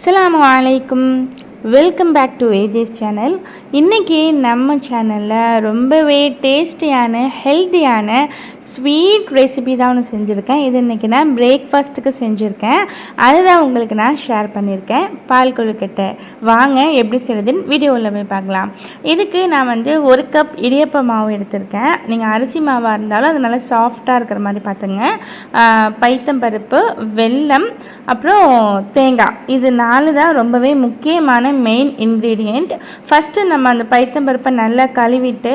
அஸ்ஸலாமு அலைக்கும் Welcome back to AJ's channel இன்றைக்கி நம்ம சேனலில் ரொம்பவே டேஸ்டியான ஹெல்த்தியான ஸ்வீட் ரெசிபி தான் ஒன்று செஞ்சுருக்கேன். இது இன்றைக்கி நான் பிரேக்ஃபாஸ்ட்டுக்கு செஞ்சுருக்கேன். அதுதான் உங்களுக்கு நான் ஷேர் பண்ணியிருக்கேன் பால் கொழுக்கட்டை. வாங்க எப்படி செய்கிறதுன்னு வீடியோவில் போய் பார்க்கலாம். இதுக்கு நான் வந்து ஒரு கப் இடியப்ப மாவு எடுத்திருக்கேன். நீங்கள் அரிசி மாவாக இருந்தாலும் அது நல்லா சாஃப்டாக இருக்கிற மாதிரி பார்த்துங்க. பைத்தம்பருப்பு வெல்லம் அப்புறம் தேங்காய். இது நாலு தான் ரொம்பவே முக்கியமான மெயின் இன்க்ரீடியண்ட் ஃபஸ்ட்டு நம்ம அந்த பைத்தம்பருப்பை நல்லா கழுவிட்டு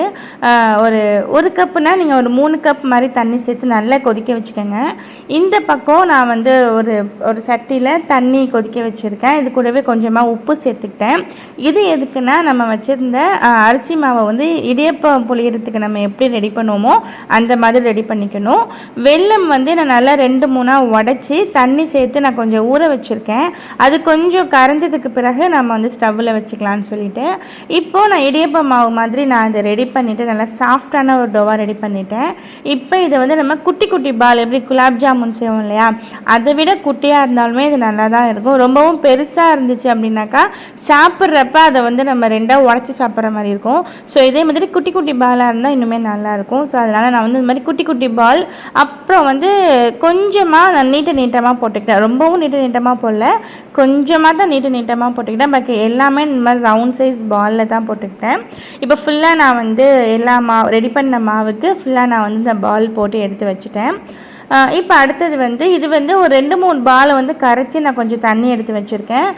ஒரு ஒரு கப்புனா நீங்கள் ஒரு மூணு கப் மாதிரி தண்ணி சேர்த்து நல்லா கொதிக்க வச்சுக்கோங்க. இந்த பக்கம் நான் வந்து ஒரு ஒரு சட்டியில் தண்ணி கொதிக்க வச்சுருக்கேன். இது கூடவே கொஞ்சமாக உப்பு சேர்த்துக்கிட்டேன். இது எதுக்குன்னா நம்ம வச்சுருந்த அரிசி மாவை வந்து இடியப்பம் புளியறதுக்கு நம்ம எப்படி ரெடி பண்ணுவோமோ அந்த மாதிரி ரெடி பண்ணிக்கணும். வெள்ளம் வந்து நான் நல்லா ரெண்டு மூணாக உடச்சி தண்ணி சேர்த்து நான் கொஞ்சம் ஊற வச்சுருக்கேன். அது கொஞ்சம் கரைஞ்சதுக்கு பிறகு நம்ம வந்து ஸ்டவ்வில் வச்சுக்கலான்னு சொல்லிட்டு. இப்போது நான் இடியப்ப மாவு மாதிரி நான் இதை ரெடி பண்ணிவிட்டு நல்லா சாஃப்டான ஒரு டோவாக ரெடி பண்ணிட்டேன். இப்போ இதை வந்து நம்ம குட்டி குட்டி பால் எப்படி குலாப் ஜாமுன் செய்வோம் இல்லையா? அதை விட குட்டியாக இருந்தாலுமே இது நல்லா தான் இருக்கும். ரொம்பவும் பெருசாக இருந்துச்சு அப்படின்னாக்கா சாப்பிட்றப்ப அதை வந்து நம்ம ரெண்டாக உடச்சி சாப்பிட்ற மாதிரி இருக்கும். ஸோ இதே மாதிரி குட்டி குட்டி பாலாக இருந்தால் இன்னுமே நல்லாயிருக்கும் ஸோ அதனால் நான் வந்து இந்த மாதிரி குட்டி குட்டி பால் அப்புறம் வந்து கொஞ்சமாக நான் நீட்ட நீட்டமாக போட்டுக்கிட்டேன். ரொம்பவும் நீட்ட நீட்டமாக போடல கொஞ்சமாக தான் நீட்ட நீட்டமாக போட்டுக்கிட்டேன். பட் எல்லாமே இந்த மாதிரி ரவுண்ட் சைஸ் பாலில் தான் போட்டுக்கிட்டேன். இப்போ ஃபுல்லாக நான் வந்து எல்லா மாவு ரெடி பண்ண மாவுக்கு ஃபுல்லாக நான் வந்து இந்த பால் போட்டு எடுத்து வச்சுட்டேன். இப்போ அடுத்தது வந்து இது வந்து ஒரு ரெண்டு மூணு பாலை வந்து கரைச்சி நான் கொஞ்சம் தண்ணி எடுத்து வச்சுருக்கேன்.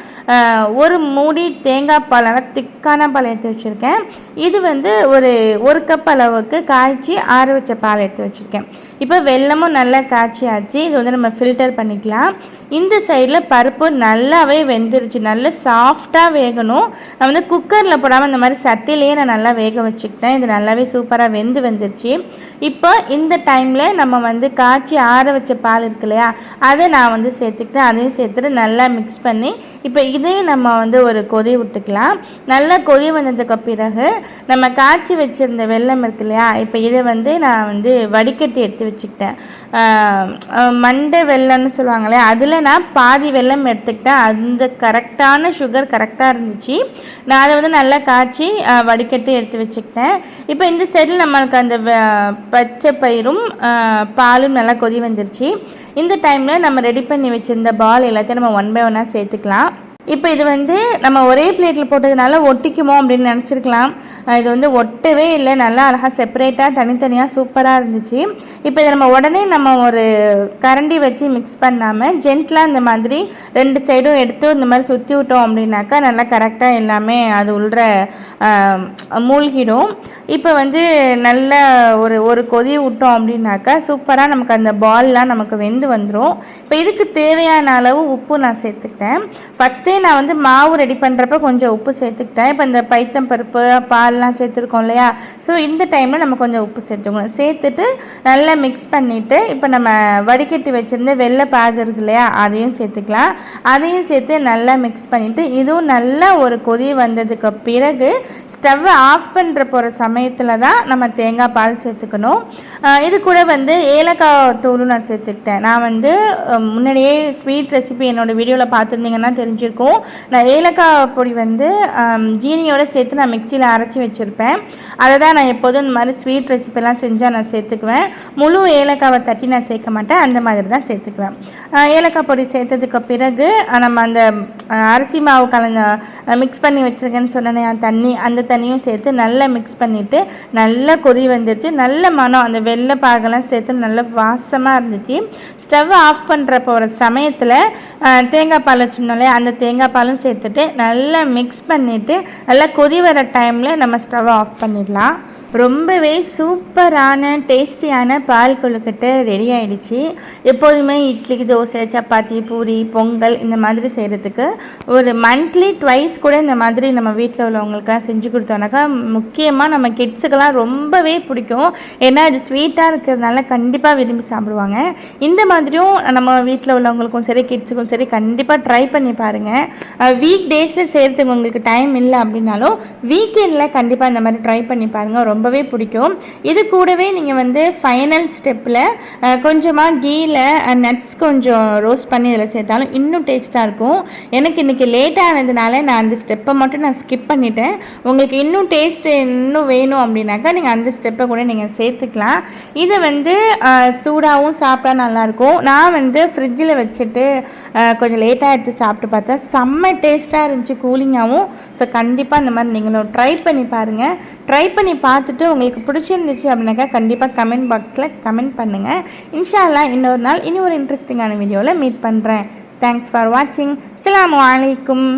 ஒரு மூடி தேங்காய் பால் நல்லா திக்கான பால் எடுத்து வச்சுருக்கேன். இது வந்து ஒரு ஒரு கப் அளவுக்கு காய்ச்சி ஆற வச்ச பால் எடுத்து வச்சுருக்கேன். இப்போ வெல்லமும் நல்லா காய்ச்சி ஆச்சு இது வந்து நம்ம ஃபில்டர் பண்ணிக்கலாம். இந்த சைடில் பருப்பு நல்லாவே வெந்துருச்சு. நல்லா சாஃப்டாக வேகணும். நான் வந்து குக்கரில் போடாமல் இந்த மாதிரி சட்டிலேயே நான் நல்லா வேக வச்சுக்கிட்டேன். இது நல்லாவே சூப்பராக வெந்து வந்துருச்சு. இப்போ இந்த டைமில் நம்ம வந்து காய்ச்சி ஆற வச்ச பால் இருக்கு இல்லையா? அதை நான் வந்து சேர்த்துக்கிட்டேன் அதையும் சேர்த்துட்டு நல்லா மிக்ஸ் பண்ணி இப்போ இதையும் நம்ம வந்து ஒரு கொதி விட்டுக்கலாம். நல்லா கொதி வந்ததுக்கு பிறகு நம்ம காய்ச்சி வச்சுருந்த வெல்லம் இருக்கு இல்லையா? இப்போ இதை வந்து நான் வந்து வடிகட்டி எடுத்து வச்சுக்கிட்டேன். மண்டை வெல்லம்னு சொல்லுவாங்களே அதில் நான் பாதி வெல்லம் எடுத்துக்கிட்டேன். அந்த கரெக்டான சுகர் கரெக்டாக இருந்துச்சு. நான் அதை வந்து நல்லா காய்ச்சி வடிகட்டி எடுத்து வச்சுக்கிட்டேன். இப்போ இந்த சைடில் நம்மளுக்கு அந்த வ- பச்சை பயிரும் பாலும் நல்லா கொதி வந்துருச்சு. இந்த டைமில் நம்ம ரெடி பண்ணி வச்சுருந்த பால் எல்லாத்தையும் நம்ம ஒன் பை ஒன்னாக சேர்த்துக்கலாம். இப்போ இது வந்து நம்ம ஒரே பிளேட்டில் போட்டதுனால ஒட்டிக்குமோ அப்படின்னு நினச்சிருக்கலாம். இது வந்து ஒட்டவே இல்லை. நல்லா அழகாக செப்பரேட்டாக தனித்தனியாக சூப்பராக இருந்துச்சு. இப்போ இதை நம்ம உடனே நம்ம ஒரு கரண்டி வச்சு மிக்ஸ் பண்ணாமல் ஜென்ட்லாக இந்த மாதிரி ரெண்டு சைடும் எடுத்து இந்த மாதிரி சுற்றி விட்டோம் அப்படின்னாக்கா நல்லா கரெக்டாக எல்லாமே அது உள்ள மூழ்கிடும். இப்போ வந்து நல்ல ஒரு ஒரு கொதி விட்டோம் அப்படின்னாக்கா சூப்பராக நமக்கு அந்த பால்லாம் நமக்கு வெந்து வந்துடும் இப்போ இதுக்கு தேவையான அளவு உப்பு நான் சேர்த்துக்கிட்டேன். ஃபஸ்ட்டே நான் வந்து மாவு ரெடி பண்ணுறப்ப கொஞ்சம் உப்பு சேர்த்துக்கிட்டேன். இப்போ இந்த பைத்தம் பருப்பு பால்லாம் சேர்த்துருக்கோம் இல்லையா? ஸோ இந்த டைமில் நம்ம கொஞ்சம் உப்பு சேர்த்துக்கணும். சேர்த்துட்டு நல்லா மிக்ஸ் பண்ணிவிட்டு இப்போ நம்ம வடிகட்டி வச்சுருந்த வெள்ளை பாகு இருக்கு இல்லையா? அதையும் சேர்த்துக்கலாம். அதையும் சேர்த்து நல்லா மிக்ஸ் பண்ணிவிட்டு இதுவும் நல்லா ஒரு கொதி வந்ததுக்கு பிறகு ஸ்டவ்வை ஆஃப் பண்ணுற போகிற சமயத்தில் தான் நம்ம தேங்காய் பால் சேர்த்துக்கணும். இது கூட வந்து ஏலக்காய் தூளும் நான் சேர்த்துக்கிட்டேன். நான் வந்து முன்னாடியே ஸ்வீட் ரெசிபி என்னோடய வீடியோவில் பார்த்துருந்தீங்கன்னா தெரிஞ்சிருக்கும். நான் ஏலக்காய் பொடி வந்து ஜீனியோடு ஜீனியோட சேர்த்து நான் மிக்சியில் அரைச்சி வச்சுருப்பேன். அதை தான் நான் எப்போதும் இந்த மாதிரி ஸ்வீட் ரெசிபிலாம் செஞ்சால் நான் சேர்த்துக்குவேன். முழு ஏலக்காவை தட்டி நான் சேர்க்க மாட்டேன். அந்த மாதிரி தான் சேர்த்துக்குவேன். ஏலக்காய் பொடி சேர்த்ததுக்கு பிறகு நம்ம அந்த அரிசி மாவு கலந்த மிக்ஸ் பண்ணி வச்சுருக்கேன்னு சொன்னேன் தண்ணி அந்த தண்ணியும் சேர்த்து நல்லா மிக்ஸ் பண்ணிவிட்டு நல்லா கொதி வந்துடுச்சு நல்ல மனம் அந்த வெள்ளை பாகெல்லாம் சேர்த்து நல்ல வாசமாக இருந்துச்சு. ஸ்டவ் ஆஃப் பண்ணுறப்போ ஒரு சமயத்தில் தேங்காய் பால் வச்சுருந்தோம்ல அந்த தேங்காய் பாலும் சேர்த்துட்டு நல்லா மிக்ஸ் பண்ணிவிட்டு நல்லா கொதி வர டைமில் நம்ம ஸ்டவ் ஆஃப் பண்ணிடலாம். ரொம்பவே சூப்பரான டேஸ்டியான பால் கொழுக்கட்டை ரெடி ஆயிடுச்சு. எப்போதுமே இட்லி தோசை சப்பாத்தி பூரி பொங்கல் இந்த மாதிரி செய்கிறதுக்கு ஒரு மந்த்லி ட்வைஸ் கூட இந்த மாதிரி நம்ம வீட்டில் உள்ளவங்களுக்கெல்லாம் செஞ்சு கொடுத்தோம்னாக்கா முக்கியமாக நம்ம கிட்ஸுக்கெல்லாம் ரொம்பவே பிடிக்கும். ஏன்னா இது ஸ்வீட்டாக இருக்கிறதுனால கண்டிப்பாக விரும்பி சாப்பிடுவாங்க. இந்த மாதிரியும் நம்ம வீட்டில் உள்ளவங்களுக்கும் சரி கிட்ஸுக்கும் சரி கண்டிப்பாக ட்ரை பண்ணி பாருங்கள் வீக் டேஸில் செய்கிறதுக்கு உங்களுக்கு டைம் இல்லை அப்படின்னாலும் வீக்கெண்டில் கண்டிப்பாக இந்த மாதிரி ட்ரை பண்ணி பாருங்கள் ரொம்ப ரொம்பவே பிடிக்கும். இது கூடவே நீங்கள் வந்து ஃபைனல் ஸ்டெப்பில் கொஞ்சமாக கீயில் நட்ஸ் கொஞ்சம் ரோஸ்ட் பண்ணி இதில் சேர்த்தாலும் இன்னும் டேஸ்ட்டாக இருக்கும். எனக்கு இன்றைக்கி லேட் ஆனதுனால நான் அந்த ஸ்டெப்பை மட்டும் நான் ஸ்கிப் பண்ணிட்டேன். உங்களுக்கு இன்னும் டேஸ்ட்டு இன்னும் வேணும் அப்படின்னாக்கா நீங்கள் அந்த ஸ்டெப்பை கூட நீங்கள் சேர்த்துக்கலாம். இதை வந்து சூடாகவும் சாப்பிட்டா நல்லாயிருக்கும். நான் வந்து ஃப்ரிட்ஜில் வச்சுட்டு கொஞ்சம் லேட்டாக எடுத்து சாப்பிட்டு பார்த்தேன் செம்ம டேஸ்ட்டாக இருந்துச்சு கூலிங்காகவும் ஸோ கண்டிப்பாக இந்த மாதிரி நீங்களும் ட்ரை பண்ணி பாருங்கள் ட்ரை பண்ணி பார்த்து பார்த்துட்டு உங்களுக்கு பிடிச்சிருந்துச்சு அப்படின்னாக்கா கண்டிப்பாக கமெண்ட் பாக்ஸில் கமெண்ட் பண்ணுங்கள் இன்ஷா இன்னொரு நாள் இனி ஒரு இன்ட்ரெஸ்டிங்கான வீடியோவில் மீட் பண்ணுறேன் தேங்க்ஸ் ஃபார் வாட்சிங் அலாம் அலைக்கும்